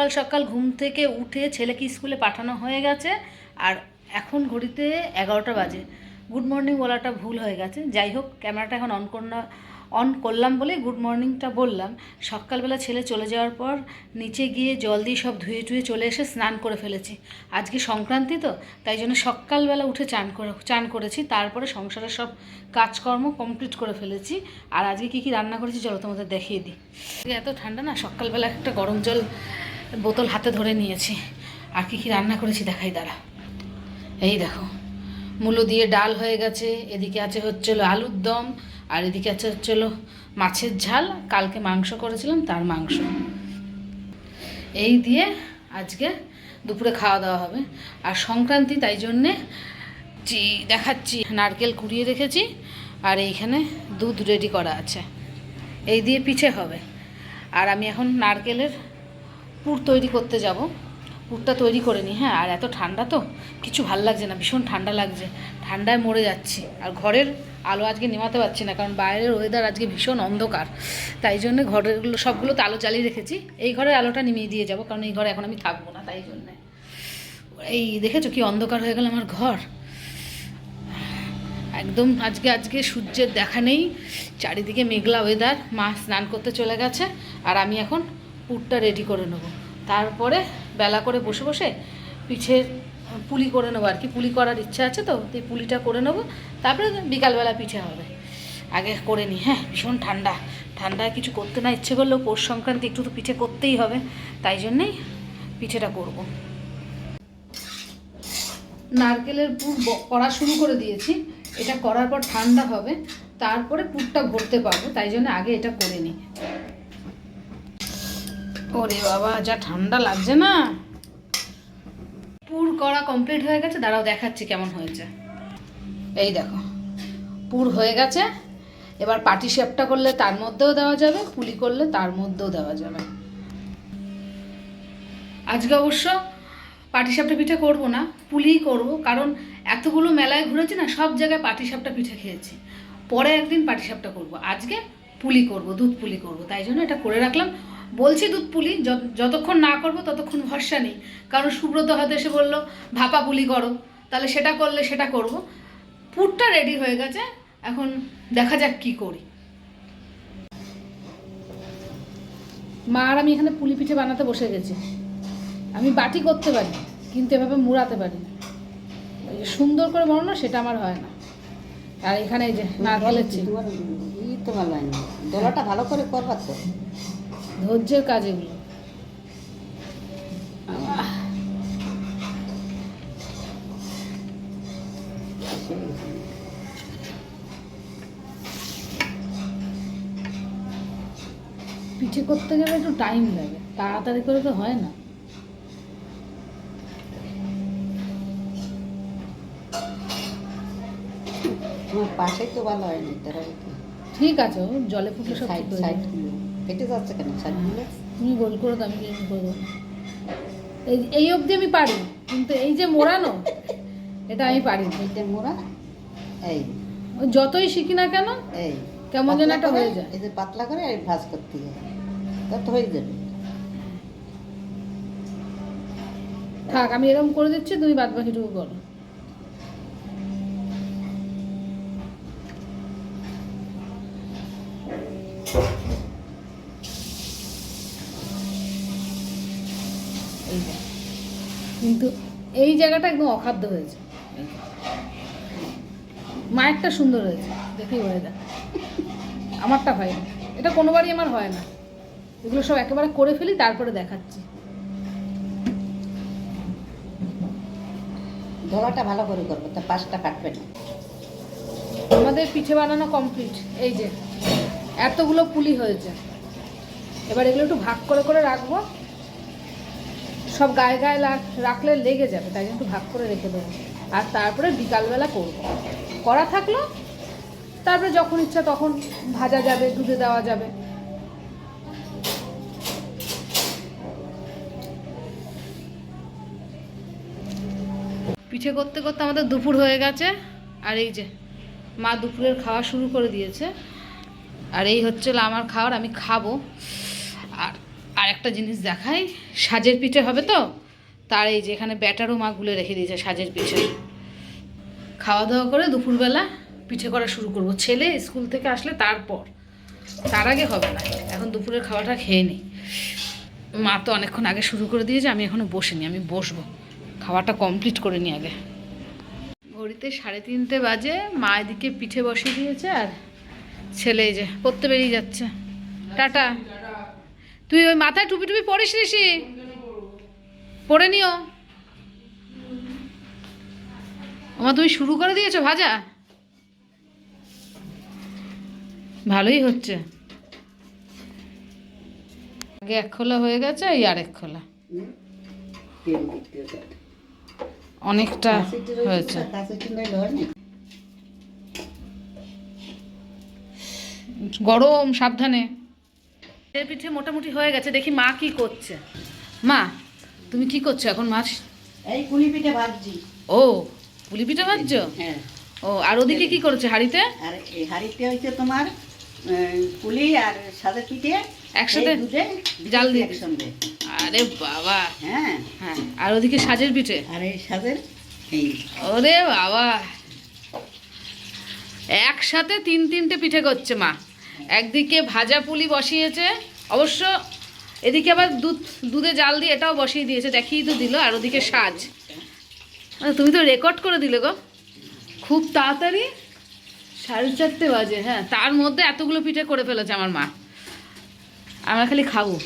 সকাল সকাল ঘুম থেকে উঠে ছেলেকে স্কুলে পাঠানো হয়ে গেছে আর এখন ঘড়িতে এগারোটা বাজে। গুড মর্নিং বলাটা ভুল হয়ে গেছে। যাই হোক, ক্যামেরাটা এখন অন করনা, অন করলাম বলে গুড মর্নিংটা বললাম। সকালবেলা ছেলে চলে যাওয়ার পর নিচে গিয়ে জল দিয়ে সব ধুয়ে টুয়ে চলে এসে স্নান করে ফেলেছি। আজকে সংক্রান্তি তো, তাই জন্য সকালবেলা উঠে চান করে, চান করেছি। তারপরে সংসারের সব কাজকর্ম কমপ্লিট করে ফেলেছি। আর আজকে কী কী রান্না করেছি চলো তোমাদের দেখিয়ে দিই। এত ঠান্ডা না, সকালবেলা একটা গরম জল বোতল হাতে ধরে নিয়েছি। আর কী কী রান্না করেছি দেখাই, দাঁড়া। এই দেখো, মূলো দিয়ে ডাল হয়ে গেছে, এদিকে আছে হচ্ছিল আলুর দম, আর এদিকে আছে হচ্ছিল মাছের ঝাল। কালকে মাংস করেছিলাম, তার মাংস। এই দিয়ে আজকে দুপুরে খাওয়া দাওয়া হবে। আর সংক্রান্তি, তাই জন্যে দেখাচ্ছি। নারকেল কুড়িয়ে রেখেছি, আর এইখানে দুধ রেডি করা আছে। এই দিয়ে পিঠে হবে। আর আমি এখন নারকেলের পুর তৈরি করতে যাব। পুরটা তৈরি করে নিই হ্যাঁ আর এত ঠান্ডা তো, কিছু ভালো লাগছে না, ভীষণ ঠান্ডা লাগছে। ঠান্ডায় মরে যাচ্ছি, আর ঘরের আলো আজকে নেমাতে পারছি না, কারণ বাইরের ওয়েদার আজকে ভীষণ অন্ধকার। তাই জন্য ঘরেরগুলো, সবগুলো তো আলো জ্বালিয়ে রেখেছি। এই ঘরের আলোটা নিমিয়ে দিয়ে যাব, কারণ এই ঘরে এখন আমি থাকব না, তাই জন্যে। এই দেখেছ কি অন্ধকার হয়ে গেল আমার ঘর। একদম আজকে আজকে সূর্যের দেখা নেই, চারিদিকে মেঘলা ওয়েদার মা স্নান করতে চলে গেছে, আর আমি এখন পুরটা রেডি করে নেব। তারপরে বেলা করে বসে বসে পিঠের পুলি করে নেব আর কি, পুলি করার ইচ্ছা আছে তো এই পুলিটা করে নেব। তারপরে বিকালবেলা পিঠে হবে। আগে করে নিই হ্যাঁ ভীষণ ঠান্ডা। ঠান্ডায় কিছু করতে না ইচ্ছে করলেও পৌষ সংক্রান্তি একটু তো পিঠে করতেই হবে, তাই জন্যেই পিঠেটা করব। নারকেলের পুর করা শুরু করে দিয়েছি। এটা করার পর ঠান্ডা হবে, তারপরে পুরটা ভরতে পারব, তাই জন্য আগে এটা করে নিই ওরে বাবা, যা ঠান্ডা লাগছে না। পুর করা কমপ্লিট হয়ে গেছে, দাঁড়াও দেখাচ্ছি কেমন হয়েছে। এই দেখো, পুর হয়ে গেছে। এবার পাটি শেপটা করলে তার মধ্যেও দেওয়া যাবে, পুলি করলে তার মধ্যেও দেওয়া যাবে। আজকে অবশ্য পাটিসাপটা পিঠে করব না, পুলিই করব, কারণ এতগুলো মেলায় ঘুরেছি না, সব জায়গায় পাটিসাপটা পিঠে খেয়েছি। পরে একদিন পাটিসাপটা করব, আজকে পুলি করব, দুধ পুলি করব, তাই জন্য এটা করে রাখলাম। বলছি দুধ পুলি যত- যতক্ষণ না করব ততক্ষণ ভরসা নেই। কারণ সুব্রত হয়তো এসে বলল ভাপা পুলি করো তাহলে সেটা করলে সেটা করব। পুরটা রেডি হয়ে গেছে এখন দেখা যাক কি করি। মা আর আমি এখানে পুলি পিঠে বানাতে বসে গেছি। আমি বাটি করতে পারি কিন্তু এভাবে মুড়াতে পারি না। সুন্দর করে বানানো সেটা আমার হয় না। আর এখানে এই যে নারকেলের চিনি। তো ভালো হয়নি দোলাটা ভালো করে করবার তো। ধৈর্যের কাজ এগুলো পিঠে করতে গেলে একটু টাইম লাগে তাড়াতাড়ি করে তো হয় না। পাশেই তো ভালো হয়নি তারা ঠিক আছে জলে ফুটলে সব সাইড ঠিক হয়ে ফেটে যাচ্ছে কেন? তুমি গোল করে তো আমি এরকম করে দেবো এই এই অবধি আমি পারি কিন্তু এই যে মোড়ানো এটা আমি পারি না। এইটা মোড়া এই। যতই শিখি না কেন এই। কেমন যেন একটা হয়ে যায়। এই যে পাতলা করে এই ভাজ করতে হবে তা তো হয়ে যাবে। থাক আমি এরকম করে দিচ্ছি তুমি বাদ বাকিটুকু করো। এই কিন্তু এই জায়গাটা একদম অখাদ্য হয়েছে। মায়েরটা সুন্দর হয়েছে। দেখি হয়ে যা আমারটা হয় না। এটা কোনোবারই আমার হয় না। এগুলো সব একেবারে করে ফেলি তারপরে দেখাচ্ছি। দোলাটা ভালো করে করব তা পাশটা কাটবে না। আমাদের পিঠে বানানো কমপ্লিট এই যে এতগুলো পুলি হয়েছে। এবার এগুলো একটু ভাগ করে করে রাখব। সব গায়ে গায়ে রাখলে লেগে যাবে, তাই একটু ভাগ করে রেখে দেবো। আর তারপরে বিকালবেলা করব। করা থাকল, তারপরে যখন ইচ্ছা তখন ভাজা যাবে, দুধে দেওয়া যাবে। পিঠে করতে করতে আমাদের দুপুর হয়ে গেছে, আর এই যে মা দুপুরের খাওয়া শুরু করে দিয়েছে। আর এই হচ্ছে আমার খাওয়ার, আমি খাব। আর একটা জিনিস দেখাই, সাজের পিঠে হবে তো? তার এই যে এখানে ব্যাটারও মা গুলে রেখে দিয়েছে সাজের পিঠে। খাওয়া দাওয়া করে দুপুরবেলা পিঠে করা শুরু করব। ছেলে স্কুল থেকে আসলে তারপর। তার আগে হবে না। এখন দুপুরের খাওয়াটা খেয়ে নিই। মা তো অনেকক্ষণ আগে শুরু করে দিয়েছে, আমি এখনও বসিনি, আমি বসবো। খাওয়াটা কমপ্লিট করে নিই আগে। ঘড়িতে সাড়ে তিনটে বাজে, মা এদিকে পিঠে বসিয়ে দিয়েছে আর ছেলে এই যে পড়তে বেরিয়ে যাচ্ছে। টাটা। তুই ওই মাথায় টুপি টুপি পরিস ঋষি পরে নিও। আমার তুমি শুরু করে দিয়েছ ভাজা? ভালোই হচ্ছে। আগে এক খোলা হয়ে গেছে, এই আর এক খোলা। অনেকটা হয়েছে। হয়। গরম, সাবধানে। পিঠে পিঠে মোটামুটি হয়ে গেছে দেখি মা কি করছে। মা তুমি কি করছ এখন মাছ? এই কুলি পিঠে ভাজছি। ও পুলি পিঠে ভাজছো? হ্যাঁ। ও আর ওদিকে কি করছে হাড়িতে? আর এই হাঁড়িতে হচ্ছে তোমার কুলি আর সাদা পিঠে একসাথে দুধে জাল দিয়ে একসঙ্গে। আরে বাবা। হ্যাঁ। হ্যাঁ আর ওদিকে সাজের পিঠে? আর এই এই। ওরে বাবা। একসাথে তিন তিনটে পিঠে করছে মা। একদিকে ভাজা পুলি বসিয়েছে অবশ্য এদিকে আবার দুধ দুধে জাল দিয়ে এটাও বসিয়ে দিয়েছে দেখিয়ে তো দিল আর ওদিকে সাজ। আরে, তুমি তো রেকর্ড করে দিলে গো। খুব তাড়াতাড়ি সাড়ে চারটে বাজে হ্যাঁ তার মধ্যে এতগুলো পিঠে করে ফেলেছে আমার মা। আমরা খালি খাব।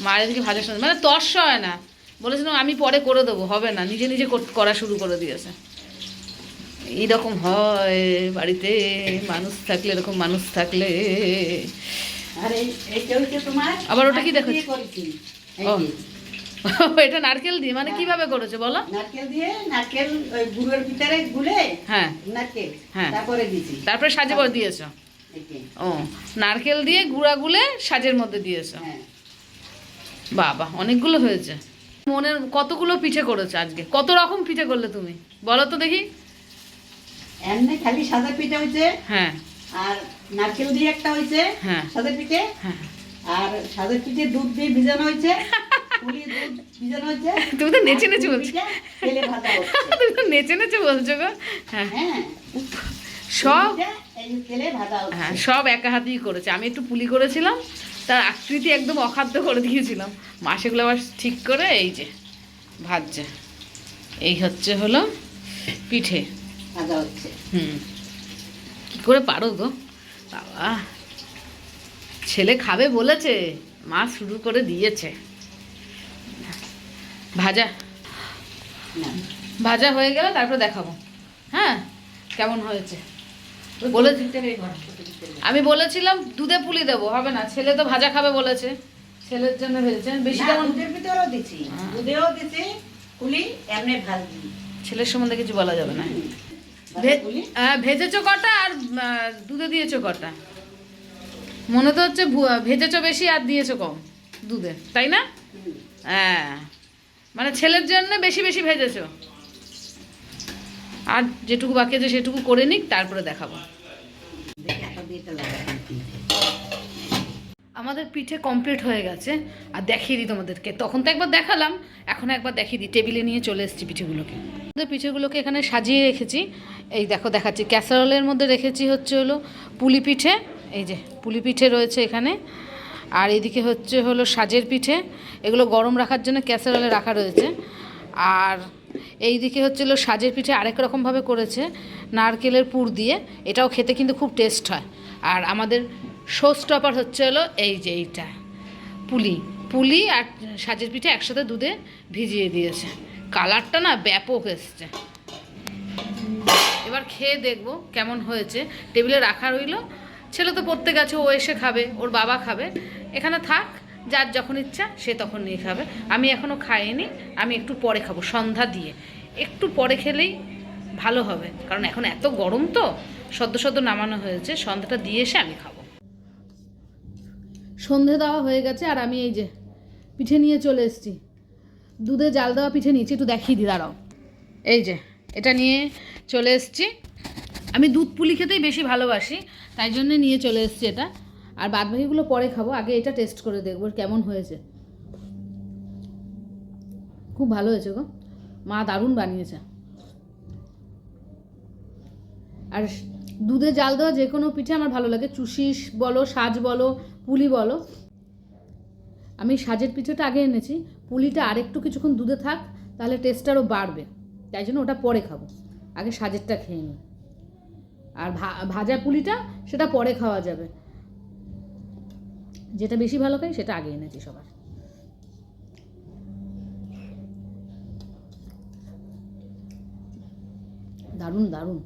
মার এদিকে ভাজা শুনে মানে তর্স হয় না। বলেছিলাম আমি পরে করে দেবো হবে না নিজে নিজে করা শুরু করে দিয়েছে। এইরকম হয় বাড়িতে মানুষ থাকলে এরকম মানুষ থাকলে। আবার ওটা কি ও। এটা নারকেল দিয়ে মানে কীভাবে করেছে বলো? নারকেল দিয়ে নারকেল ওই গুড়ের ভিতরে গুলে হ্যাঁ। নারকেল হ্যাঁ। তারপরে দিছি তারপরে সাজে পর দিয়েছ? ও নারকেল দিয়ে গুঁড়া গুলে সাজের মধ্যে দিয়েছ? হ্যাঁ। বাবা অনেকগুলো হয়েছে। মনের কতগুলো পিঠে করেছ আজকে? কত রকম পিঠে করলে তুমি? বলো তো দেখি। এমনি খালি সাদা পিঠে হয়েছে হ্যাঁ। আর নারকেল দিয়ে একটা হয়েছে হ্যাঁ। সাদা পিঠে। হ্যাঁ। আর সাদা পিঠে দুধ দিয়ে ভিজানো হয়েছে তুমি তো নেচে নেচে বলছো। তুমি তো নেচে নেচে বলছো গো। হ্যাঁ। হ্যাঁ। সব হ্যাঁ সব একা হাতেই করেছে। আমি একটু পুলি করেছিলাম তার আকৃতি একদম অখাদ্য করে দিয়েছিলাম। মা সেগুলো আবার ঠিক করে এই যে ভাজছে। এই হচ্ছে হলো পিঠে। ভাজা হচ্ছে। হুম। কী করে পারো গো? বাবা। ছেলে খাবে বলেছে মা শুরু করে দিয়েছে। ভাজা। ভাজা হয়ে গেলে তারপরে দেখাবো। হ্যাঁ? কেমন হয়েছে? বলে আমি বলেছিলাম দুধে পুলি দেবো হবে না। ছেলে তো ভাজা খাবে বলেছে। ছেলের জন্য ভেজেছে। বেশি না, কেমন? দুধের ভিতরেও দিছি। হ্যাঁ। দুধেও দিছি পুলি এমনি ছেলের সম্বন্ধে কিছু বলা যাবে না। ভেজেছো কটা আর দুধে দিয়েছ কটা? মনে তো হচ্ছে ভেজেছো বেশি আর দিয়েছ কম দুধে, তাই না? হ্যাঁ মানে ছেলের জন্য বেশি বেশি ভেজেছো। আর যেটুকু বাকি আছে সেটুকু করে নিক, তারপরে দেখাবো দেখি একটা দিয়ে এটা লাগাই দিই। আমাদের পিঠে কমপ্লিট হয়ে গেছে। আর দেখিয়ে দিই তোমাদেরকে। তখন তো একবার দেখালাম, এখন একবার দেখিয়ে দিই। টেবিলে নিয়ে চলে এসেছি পিঠেগুলোকে। আমাদের পিঠেগুলোকে এখানে সাজিয়ে রেখেছি। এই দেখো, দেখাচ্ছি। ক্যাসারোলের মধ্যে রেখেছি হচ্ছে হলো পুলি পিঠে। এই যে, পুলি পিঠে রয়েছে এখানে। আর এদিকে হচ্ছে হলো সাজের পিঠে। এগুলো গরম রাখার জন্য ক্যাসারোলে রাখা রয়েছে। আর এই দিকে হচ্ছে হলো সাজের পিঠে আরেক রকমভাবে করেছে। নারকেলের পুর দিয়ে। এটাও খেতে কিন্তু খুব টেস্ট হয়। আর আমাদের শো স্টপার হচ্ছে হলো এই যে এইটা। পুলি পুলি আর সাজের পিঠে একসাথে দুধে ভিজিয়ে দিয়েছে। কালারটা না ব্যাপক এসছে। এবার খেয়ে দেখব কেমন হয়েছে। টেবিলে রাখা রইল। ছেলে তো পড়তে গেছে ও এসে খাবে, ওর বাবা খাবে। এখানে থাক, যার যখন ইচ্ছা সে তখন নিয়ে খাবে। আমি এখনও খাইনি, আমি একটু পরে খাব, সন্ধ্যা দিয়ে। একটু পরে খেলেই ভালো হবে। কারণ এখন এত গরম তো, সদ্য সদ্য নামানো হয়েছে, সন্ধ্যাটা দিয়ে এসে আমি খাব। সন্ধে দেওয়া হয়ে গেছে আর আমি এই যে পিঠে নিয়ে চলে এসেছি। দুধে জাল দেওয়া পিঠে নিয়েছি, একটু দেখিয়ে দি দাঁড়াও। এই যে, এটা নিয়ে চলে এসেছি। আমি দুধ পুলি খেতেই বেশি ভালোবাসি, তাই জন্য নিয়ে চলে এসেছি এটা। আর বাদ বাকিগুলো পরে খাব, আগে এটা টেস্ট করে দেখব কেমন হয়েছে। খুব ভালো হয়েছে গো। মা দারুণ বানিয়েছে। আর দুধে জাল দেওয়া যে কোনো পিঠে আমার ভালো লাগে। চুষিস বলো, সাজ বলো পুলি বলো। আমি সাজের পিঠেটা আগে এনেছি। পুলিটা আরেকটু কিছুক্ষণ দুধে থাক, তাহলে টেস্ট আরও বাড়বে। তাই জন্য ওটা পরে খাব। আগে সাজেরটা খেয়ে নিই। আর ভাজা পুলিটা সেটা পরে খাওয়া যাবে। যেটা বেশি ভালো খাই সেটা আগে এনেছি সবার। দারুণ দারুণ।